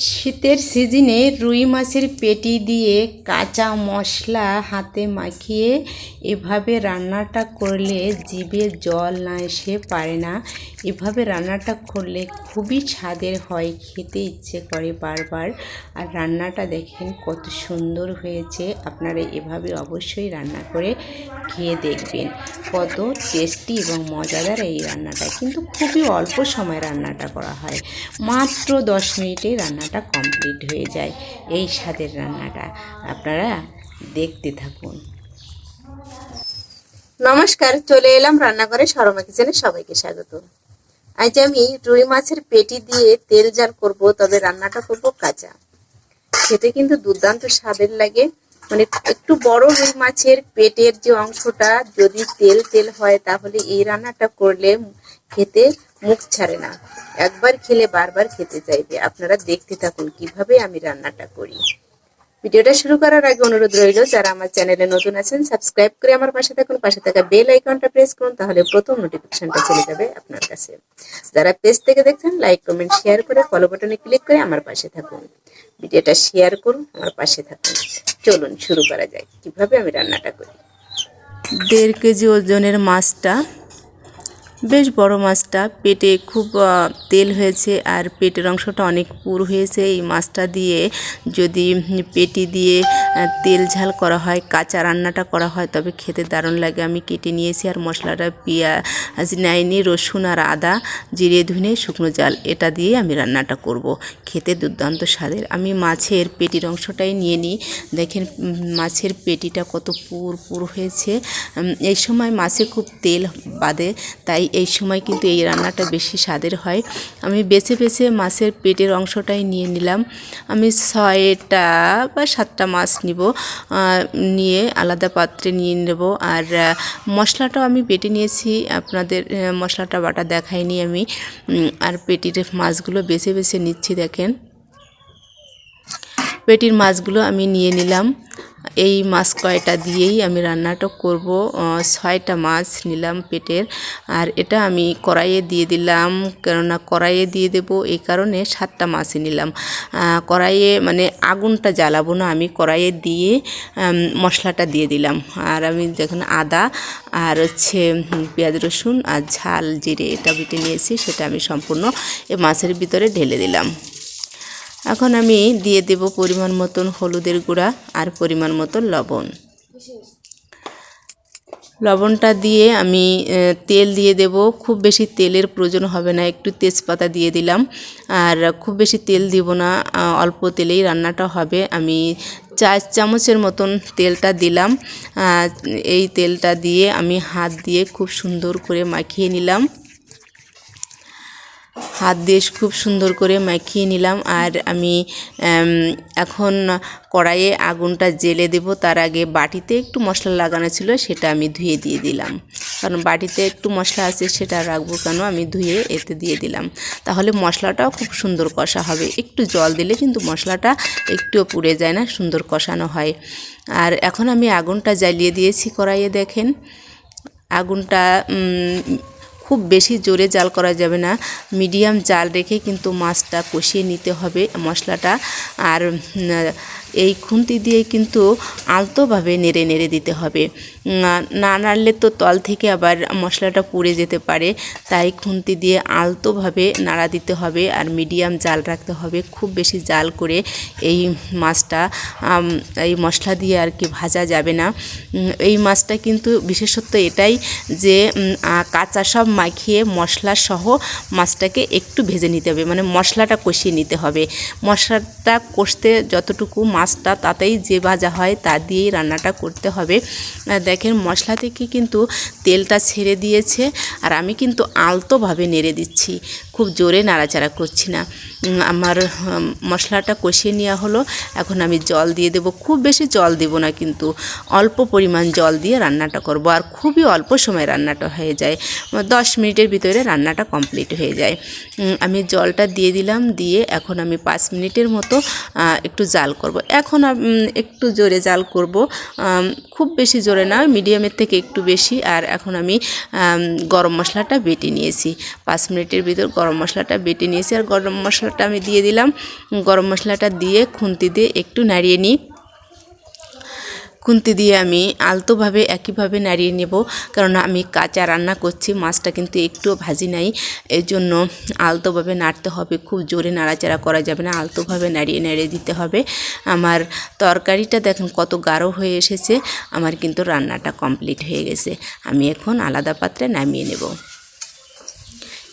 শীতের সিজনে রুই মাছের পেটি দিয়ে কাঁচা মশলা হাতে মাখিয়ে এভাবে রান্নাটা করলে জিভে জল না এসে পারে না। এভাবে রান্নাটা করলে খুবই স্বাদের হয়, খেতে ইচ্ছে করে বারবার। আর রান্নাটা দেখেন কত সুন্দর হয়েছে, আপনারা এভাবে অবশ্যই রান্না করে খেয়ে দেখবেন। কত টেস্টি এবং মজাদার এই রান্নাটা কিন্তু খুবই অল্প সময় রান্নাটা করা হয়। মাত্র দশ মিনিটে রান্নাটা কমপ্লিট হয়ে যায় এই স্বাদের রান্নাটা। আপনারা দেখতে থাকুন। নমস্কার, চলে এলাম রান্নাঘরে সরমা কিচেনে সবাইকে স্বাগত। আজ আমি রুই মাছের পেটি দিয়ে তেল জাল করব, তবে রান্নাটা করব কাঁচা। খেতে কিন্তু দুর্দান্ত স্বাদের লাগে। মানে একটু বড় রুই মাছের পেটের যে অংশটা যদি তেল তেল হয়, তাহলে এই রান্নাটা করলে খেতে মুখ ছাড়ে না। একবার খেলে বারবার খেতে চাইবে। আপনারা দেখতে থাকুন কীভাবে আমি রান্নাটা করি। ভিডিওটা শুরু করার আগে অনুরোধ রইল, যারা আমার চ্যানেলে নতুন আছেন, সাবস্ক্রাইব করে আমার পাশে থাকুন। পাশে থাকা বেল আইকনটা প্রেস করুন, তাহলে প্রথম নোটিফিকেশনটা চলে যাবে আপনার কাছে। যারা পেজ থেকে দেখছেন, লাইক, কমেন্ট, শেয়ার করে ফলো বাটনে ক্লিক করে আমার পাশে থাকুন। ভিডিওটা শেয়ার করুন, আমার পাশে থাকুন। চলুন, শুরু করা যায় কীভাবে আমি রান্নাটা করি? দেড় কেজি ওজনের মাছটা বেশ বড় মাছটা। পেটে খুব তেল হয়েছে আর পেটের অংশটা অনেক পুর হয়েছে। এই মাছটা দিয়ে যদি পেটি দিয়ে তেল ঝাল করা হয়, কাঁচা রান্নাটা করা হয়, তবে খেতে দারুণ লাগে। আমি কেটে নিয়েছি আর মশলাটা, পেঁয়াজ নেয়নি রসুন আর আদা, জিরে, ধুনে, শুকনো জাল, এটা দিয়ে আমি রান্নাটা করব। খেতে দুর্দান্ত স্বাদের। আমি মাছের পেটির অংশটাই নিয়ে নিই। দেখেন মাছের পেটিটা কত পুর পুর হয়েছে। এই সময় মাছে খুব তেল বাদে, তাই এই সময় কিন্তু এই রান্নাটা বেশি স্বাদের হয়। আমি বেছে বেছে মাছের পেটের অংশটাই নিয়ে নিলাম। আমি ছয়টা বা সাতটা মাছ নিব নিয়ে আলাদা পাত্রে নিয়ে নেব। আর মশলাটাও আমি পেটে নিয়েছি। আপনাদের মশলাটা বাটা দেখাইনি আমি। আর পেটির মাছগুলো বেছে বেছে নিচ্ছি, দেখেন। পেটির মাছগুলো আমি নিয়ে নিলাম। এই মাছ কয়টা দিয়েই আমি রান্নাটা করব। ছয়টা মাছ নিলাম পেটের। আর এটা আমি কড়াইয়ে দিয়ে দিলাম, কেননা কড়াইয়ে দিয়ে দেব এই কারণে সাতটা মাছই নিলাম। কড়াইয়ে মানে আগুনটা জ্বালাবো না, আমি কড়াইয়ে দিয়ে মশলাটা দিয়ে দিলাম। আর আমি দেখুন আদা আর হচ্ছে পেঁয়াজ রসুন আর ঝাল, জিরে এটা বেটে নিয়েছি, সেটা আমি সম্পূর্ণ এই মাছের ভিতরে ঢেলে দিলাম। এখন আমি দিয়ে দেব পরিমাণ মতন হলুদের গুঁড়া আর পরিমাণ মতন লবণ। লবণটা দিয়ে আমি তেল দিয়ে দেব। খুব বেশি তেলের প্রয়োজন হবে না, একটু তেজপাতা দিয়ে দিলাম। আর খুব বেশি তেল দিব না অল্প তেলেই রান্নাটা হবে। আমি চার চামচের মতন তেলটা দিলাম। এই তেলটা দিয়ে আমি হাত দিয়ে খুব সুন্দর করে মাখিয়ে নিলাম। হাত দিয়ে খুব সুন্দর করে মাখিয়ে নিলাম। আর আমি এখন কড়াইয়ে আগুনটা জেলে দেব। তার আগে বাটিতে একটু মশলা লাগানো ছিল, সেটা আমি ধুয়ে দিয়ে দিলাম। কারণ বাটিতে একটু মশলা আছে, সেটা রাখব কেন? আমি ধুয়ে এতে দিয়ে দিলাম। তাহলে মশলাটাও খুব সুন্দর কষা হবে। একটু জল দিলে কিন্তু মশলাটা একটুও পুড়ে যায় না, সুন্দর কষানো হয়। আর এখন আমি আগুনটা জ্বালিয়ে দিয়েছি কড়াইয়ে, দেখেন। আগুনটা খুব বেশি জোরে জাল করা যাবে না। মিডিয়াম জাল রেখে কিন্তু মাছটা কষিয়ে নিতে হবে মশলাটা। আর এই খুন্তি দিয়ে কিন্তু আলতোভাবে নেড়ে নেড়ে দিতে হবে। না নাড়লে তো তল থেকে আবার মশলাটা পুড়ে যেতে পারে, তাই খুন্তি দিয়ে আলতোভাবে নাড়া দিতে হবে আর মিডিয়াম জাল রাখতে হবে, খুব বেশি জাল করে এই মাছটা এই মশলা দিয়ে আর কি ভাজা যাবে না। এই মাছটা কিন্তু বিশেষত্ব এটাই যে কাঁচা সব মাখিয়ে মশলা সহ মাছটাকে একটু ভেজে নিতে হবে মানে মশলাটা কষিয়ে নিতে হবে। মশলাটা কষতে যতটুকু মাছটা তাতেই যে ভাজা হয় তা দিয়েই রান্নাটা করতে হবে। দেখেন মশলা থেকে কিন্তু তেলটা ছেড়ে দিয়েছে, আর আমি কিন্তু আলতোভাবে নেড়ে দিচ্ছি। খুব জোরে নাড়াচাড়া করছি না। আমার মশলাটা কষিয়ে নেওয়া হলো। এখন আমি জল দিয়ে দেবো। খুব বেশি জল দেবো না, কিন্তু অল্প পরিমাণ জল দিয়ে রান্নাটা করব। আর খুবই অল্প সময় রান্নাটা হয়ে যায়। দশ মিনিটের ভিতরে রান্নাটা কমপ্লিট হয়ে যায়। আমি জলটা দিয়ে দিলাম। দিয়ে এখন আমি পাঁচ মিনিটের মতো একটু জাল করব। এখন একটু জোরে জাল করব। খুব বেশি জোরে না, মিডিয়ামের থেকে একটু বেশি। আর এখন আমি, গরম মশলাটা বেটে নিয়েছি। পাঁচ মিনিটের ভিতর গরম গরম মশলাটা বেটে নিয়েছি আর গরম মশলাটা আমি দিয়ে দিলাম। গরম মশলাটা দিয়ে খুন্তি দিয়ে একটু নাড়িয়ে নিই। খুন্তি দিয়ে আমি আলতোভাবে একইভাবে নাড়িয়ে নেব, কারণ আমি কাঁচা রান্না করছি, মাছটা কিন্তু একটুও ভাজি নাই। এই জন্য আলতোভাবে নাড়তে হবে, খুব জোরে নাড়াচাড়া করা যাবে না, আলতোভাবে নাড়িয়ে নাড়িয়ে দিতে হবে। আমার তরকারিটা দেখেন কত গাঢ় হয়ে এসেছে, আমার কিন্তু রান্নাটা কমপ্লিট হয়ে গেছে। আমি এখন আলাদা পাত্রে নামিয়ে নেব।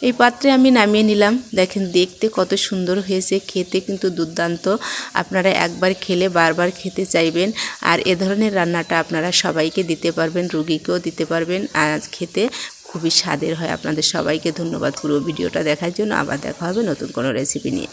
এই পাত্রে আমি নামিয়ে নিলাম। দেখেন দেখতে কত সুন্দর হয়েছে। খেতে কিন্তু দুর্দান্ত। আপনারা একবার খেলে বারবার খেতে চাইবেন। আর এ ধরনের রান্নাটা আপনারা সবাইকে দিতে পারবেন, রুগীকেও দিতে পারবেন। আর খেতে খুবই স্বাদের হয়। আপনাদের সবাইকে ধন্যবাদ পুরো ভিডিওটা দেখার জন্য। আবার দেখা হবে নতুন কোনো রেসিপি নিয়ে।